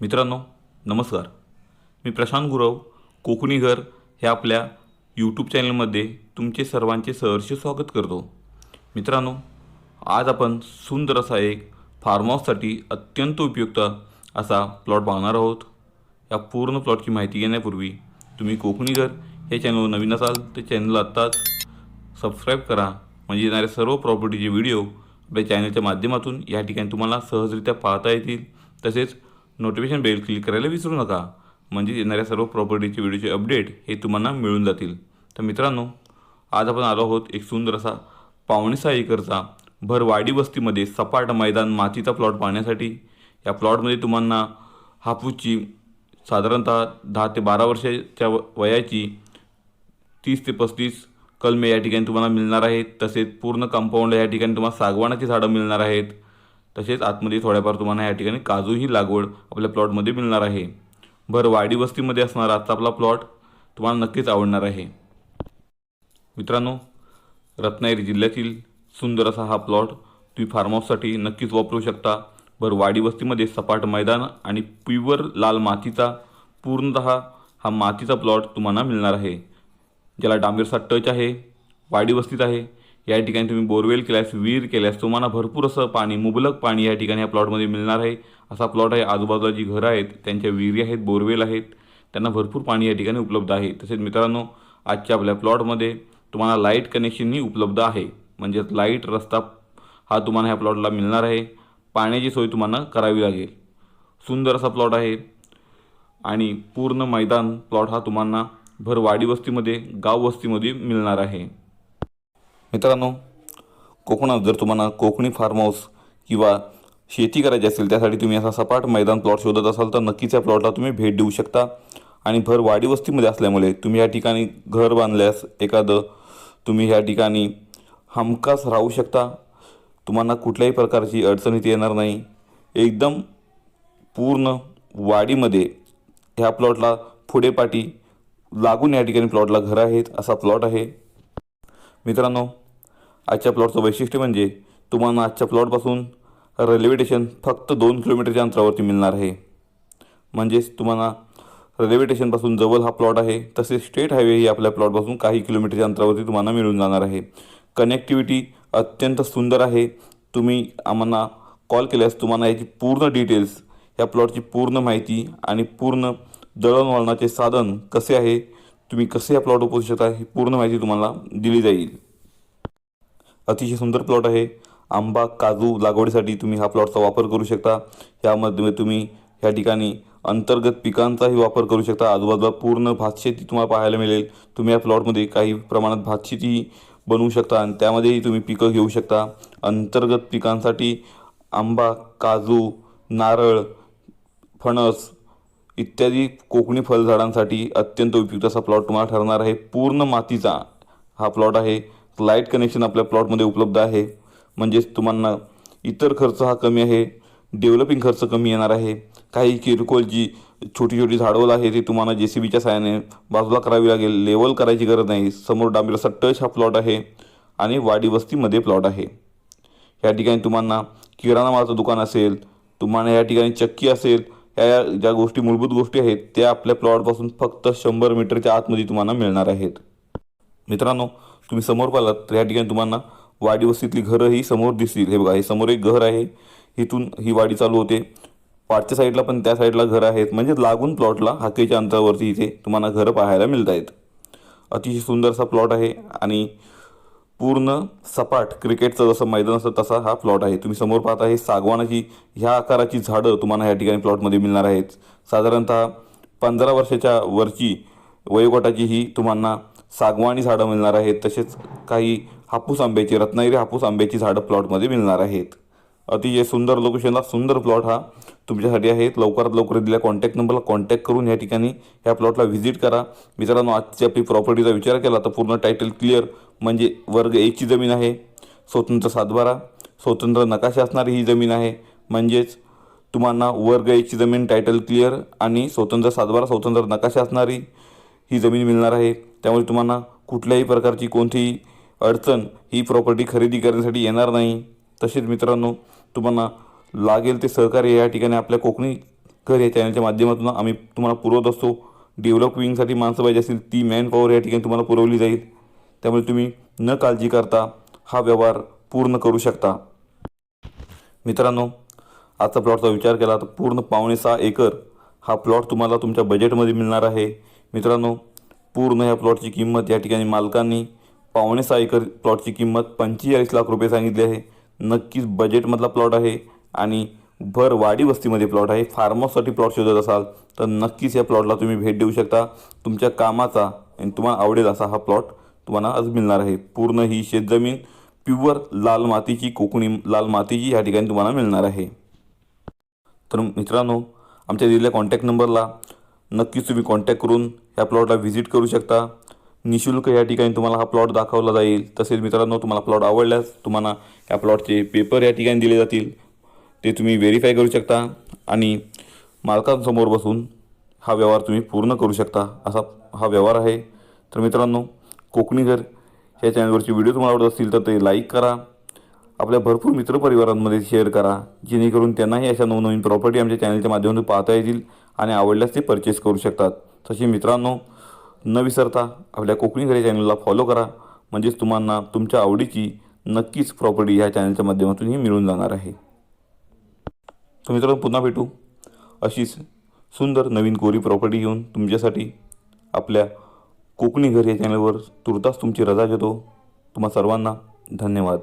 मित्रांनो नमस्कार. मी प्रशांत गुरव कोकणी घर हे आपल्या यूट्यूब चॅनलमध्ये तुमचे सर्वांचे सहर्ष स्वागत करतो. मित्रांनो आज आपण सुंदर असा एक फार्म हाऊससाठी अत्यंत उपयुक्त असा प्लॉट पाहणार आहोत. या पूर्ण प्लॉटची माहिती घेण्यापूर्वी तुम्ही कोकणी घर हे चॅनलवर नवीन असाल तर चॅनल आत्ताच सबस्क्राईब करा. म्हणजे येणाऱ्या सर्व प्रॉपर्टीचे व्हिडिओ आपल्या चॅनलच्या माध्यमातून या ठिकाणी तुम्हाला सहजरित्या पाहता येतील. तसेच नोटिफिकेशन बेल क्लिक करायला विसरू नका. म्हणजे येणाऱ्या सर्व प्रॉपर्टीचे व्हिडिओचे अपडेट हे तुम्हाला मिळून जातील. तर मित्रांनो आज आपण आलो आहोत एक सुंदर असा पावणेसा एकरचा भरवाडी वस्तीमध्ये सपाट मैदान मातीचा प्लॉट पाहण्यासाठी. या प्लॉटमध्ये तुम्हाला हापूसची साधारणतः दहा ते बारा वर्षाच्या व- वयाची तीस ते पस्तीस कलमे या ठिकाणी तुम्हाला मिळणार आहेत. तसेच पूर्ण कंपाऊंड या ठिकाणी तुम्हाला सागवानाची झाडं मिळणार आहेत. तसेच आतमध्ये थोड्याफार तुम्हाला या ठिकाणी काजूही लागवड आपल्या प्लॉटमध्ये मिळणार आहे. भर वाडी वस्तीमध्ये असणारा आजचा आपला प्लॉट तुम्हाला नक्कीच आवडणार आहे. मित्रांनो रत्नागिरी जिल्ह्यातील सुंदर असा हा प्लॉट तुम्ही फार्म हाऊससाठी नक्कीच वापरू शकता. भर वाडी वस्तीमध्ये सपाट मैदान आणि प्युअर लाल मातीचा पूर्णतः हा मातीचा प्लॉट तुम्हाला मिळणार आहे. ज्याला डांबेरचा टच आहे वाडी वस्तीत आहे या ठिकाणी तुम्ही बोरवेल केल्यास विहीर केल्यास तुम्हाला भरपूर असं पाणी मुबलक पाणी या ठिकाणी या प्लॉटमध्ये मिळणार आहे. असा प्लॉट आहे आजूबाजूला जी घरं आहेत त्यांच्या विहिरी आहेत बोरवेल आहेत त्यांना भरपूर पाणी या ठिकाणी उपलब्ध आहे. तसेच मित्रांनो आजच्या आपल्या प्लॉटमध्ये तुम्हाला लाइट कनेक्शनही उपलब्ध आहे. म्हणजेच लाइट रस्ता हा तुम्हाला ह्या प्लॉटला मिळणार आहे. पाण्याची सोय तुम्हाला करावी लागेल. सुंदर असा प्लॉट आहे. आणि पूर्ण मैदान प्लॉट हा तुम्हाला भर वाडी वस्तीमध्ये गाव वस्तीमध्ये मिळणार आहे. मित्रांनो कोकणात जर तुम्हाला कोकणी फार्म हाऊस किंवा शेती करायची असेल त्यासाठी तुम्ही असा सपाट मैदान प्लॉट शोधत असाल तर नक्कीच या प्लॉटला तुम्ही भेट देऊ शकता. आणि भर वाडी वस्तीमध्ये असल्यामुळे तुम्ही या ठिकाणी घर बांधल्यास एखादं तुम्ही ह्या ठिकाणी हमखास राहू शकता. तुम्हाला कुठल्याही प्रकारची अडचणीत येणार नाही. एकदम पूर्ण वाडीमध्ये ह्या प्लॉटला पुढे पाठी लागून या ठिकाणी प्लॉटला घर आहेत असा प्लॉट आहे. मित्रांनो आजच्या प्लॉटचं वैशिष्ट्य म्हणजे तुम्हाला आजच्या प्लॉटपासून रेल्वे स्टेशन फक्त दोन किलोमीटरच्या अंतरावरती मिळणार आहे. म्हणजेच तुम्हाला रेल्वे स्टेशनपासून जवळ हा प्लॉट आहे तसेच स्टेट हायवेही आपल्या प्लॉटपासून काही किलोमीटरच्या अंतरावरती तुम्हाला मिळून जाणार आहे. कनेक्टिव्हिटी अत्यंत सुंदर आहे. तुम्ही आम्हाला कॉल केल्यास तुम्हाला याची पूर्ण डिटेल्स या प्लॉटची पूर्ण माहिती आणि पूर्ण दळणवळणाचे साधन कसे आहे तुम्ही कसे या प्लॉट पोहोचू शकता ही पूर्ण माहिती तुम्हाला दिली जाईल. अतिशय सुंदर प्लॉट आहे. आंबा काजू लागवडीसाठी तुम्ही हा प्लॉटचा वापर करू शकता. यामध्ये तुम्ही या ठिकाणी अंतर्गत पिकांचाही वापर करू शकता. आजूबाजूला पूर्ण भातशेती तुम्हाला पाहायला मिळेल. तुम्ही या प्लॉटमध्ये काही प्रमाणात भातशेती बनवू शकता आणि त्यामध्येही तुम्ही पिकं घेऊ शकता. अंतर्गत पिकांसाठी आंबा काजू नारळ फणस इत्यादी कोकणी फळझाडांसाठी अत्यंत उपयुक्त असा प्लॉट तुम्हाला ठरणार आहे. पूर्ण मातीचा हा प्लॉट आहे. लाइट कनेक्शन आपल्या प्लॉटमध्ये उपलब्ध आहे. म्हणजेच तुम्हाला इतर खर्च हा कमी आहे. डेव्हलपिंग खर्च कमी येणार आहे. काही किरकोळ जी छोटी छोटी झाडवल आहे ती तुम्हाला जे सी बीच्या साहाय्याने बाजूला करावी लागेल. लेवल करायची गरज नाही. समोर डांबीरचा टच हा प्लॉट आहे आणि वाडी वस्तीमध्ये प्लॉट आहे. या ठिकाणी तुम्हाला किराणा मालाचं दुकान असेल तुम्हाला या ठिकाणी चक्की असेल या ज्या गोष्टी मूलभूत गोष्टी आहेत त्या आपल्या प्लॉटपासून फक्त शंभर मीटरच्या आतमध्ये तुम्हाला मिळणार आहेत. मित्रांनो तुम्ही समोर पालात तर या ठिकाणी तुम्हाला वाडी वस्तीतली घरंही समोर दिसतील. हे बघा हे समोर एक घर आहे. इथून ही वाडी चालू होते. पाठच्या साईडला पण त्या साईडला घरं आहेत. म्हणजे लागून प्लॉटला हाकेच्या अंतरावरती इथे तुम्हाला घरं पाहायला मिळत आहेत अतिशय सुंदरसा प्लॉट आहे आणि पूर्ण सपाट क्रिकेटचं जसं मैदान असतं तसा हा प्लॉट आहे. तुम्ही समोर पाहता हे सागवानाची ह्या आकाराची झाडं तुम्हाला या ठिकाणी प्लॉटमध्ये मिळणार आहेत. साधारणतः पंधरा वर्षाच्या वरची वयोगटाची ही तुम्हाला सागवानी झाडं मिळणार आहेत. तसेच काही हापूस आंब्याची रत्नागिरी हापूस आंब्याची झाडं प्लॉटमध्ये मिळणार आहेत. अतिशय सुंदर लोकेशनला सुंदर प्लॉट हा. तुमच्यासाठी आहे लवकरात लवकर दिलेल्या कॉन्टॅक्ट नंबरला कॉन्टॅक्ट करून या ठिकाणी ह्या प्लॉटला व्हिजिट करा. मित्रांनो आजची आपली प्रॉपर्टीचा विचार केला तर पूर्ण टायटल क्लिअर म्हणजे वर्ग एकची जमीन आहे. स्वतंत्र सातबारा स्वतंत्र नकाशा असणारी ही जमीन आहे. म्हणजेच तुम्हाला वर्ग एकची जमीन टायटल क्लिअर आणि स्वतंत्र सातबारा स्वतंत्र नकाशा असणारी ही जमीन मिळणार आहे. त्यामुळे तुम्हाला कुठल्याही प्रकारची कोणतीही अडचण ही प्रॉपर्टी खरेदी करण्यासाठी येणार नाही. तसेच मित्रांनो तुम्हाला लागेल ते सहकार्य या ठिकाणी आपल्या कोकणी घर या चॅनलच्या माध्यमातून आम्ही तुम्हाला पुरवत असतो. डेव्हलपिंगसाठी माणसं पाहिजे असतील ती मॅन पॉवर या ठिकाणी तुम्हाला पुरवली जाईल. त्यामुळे तुम्ही न काळजी करता हा व्यवहार पूर्ण करू शकता. मित्रांनो आजचा प्लॉटचा विचार केला तर पूर्ण पावणे सहा एकर हा प्लॉट तुम्हाला तुमच्या बजेटमध्ये मिळणार आहे. मित्रांनो पूर्ण ह्या प्लॉटची किंमत या ठिकाणी मालकांनी पावणे सहा एकर प्लॉटची किंमत पंचेचाळीस लाख रुपये सांगितली आहे. नक्कीच बजेटमधला प्लॉट आहे आणि भर वाडी वस्तीमध्ये प्लॉट आहे. फार्म प्लॉट शोधत असाल तर नक्कीच या प्लॉटला तुम्ही भेट देऊ शकता. तुमच्या कामाचा आणि तुम्हाला आवडेल असा हा प्लॉट तुम्हाला आज मिळणार आहे. पूर्ण ही शेतजमीन प्युअर लाल मातीची कोकणी लाल मातीची ह्या ठिकाणी तुम्हाला मिळणार आहे. तर मित्रांनो आमच्या दिलेल्या कॉन्टॅक्ट नंबरला नक्कीच तुम्ही कॉन्टॅक्ट करून ह्या प्लॉटला व्हिजिट करू शकता. निशुल्क या ठिकाणी तुम्हाला हा प्लॉट दाखवला जाईल. तसेच मित्रांनो तुम्हाला प्लॉट आवडल्यास तुम्हाला या प्लॉटचे पेपर या ठिकाणी दिले जातील. ते तुम्ही व्हेरीफाय करू शकता आणि मालकांसमोर बसून हा व्यवहार तुम्ही पूर्ण करू शकता असा हा व्यवहार आहे. तर मित्रांनो कोकणी घर ह्या चॅनलवरचे व्हिडिओ तुम्हाला आवडत असतील तर ते लाईक करा. आपल्या भरपूर मित्रपरिवारांमध्ये शेअर करा. जेणेकरून त्यांनाही अशा नवनवीन प्रॉपर्टी आमच्या चॅनलच्या माध्यमातून पाहता येतील आणि आवडल्यास ते परचेस करू शकतात. तसे मित्रांनो न विसरता आपल्या कोकणी घरी चॅनलला फॉलो करा. म्हणजेच तुम्हाला तुमच्या आवडीची नक्कीच प्रॉपर्टी ह्या चॅनलच्या माध्यमातूनही मिळून जाणार आहे. तर मित्रांनो पुन्हा भेटू. अशीच सुंदर नवीन कोरी प्रॉपर्टी घेऊन तुमच्यासाठी आपल्या कोकणी घर या चॅनलवर तुर्तास तुमची रजा घेतो. तुम्हा सर्वांना धन्यवाद.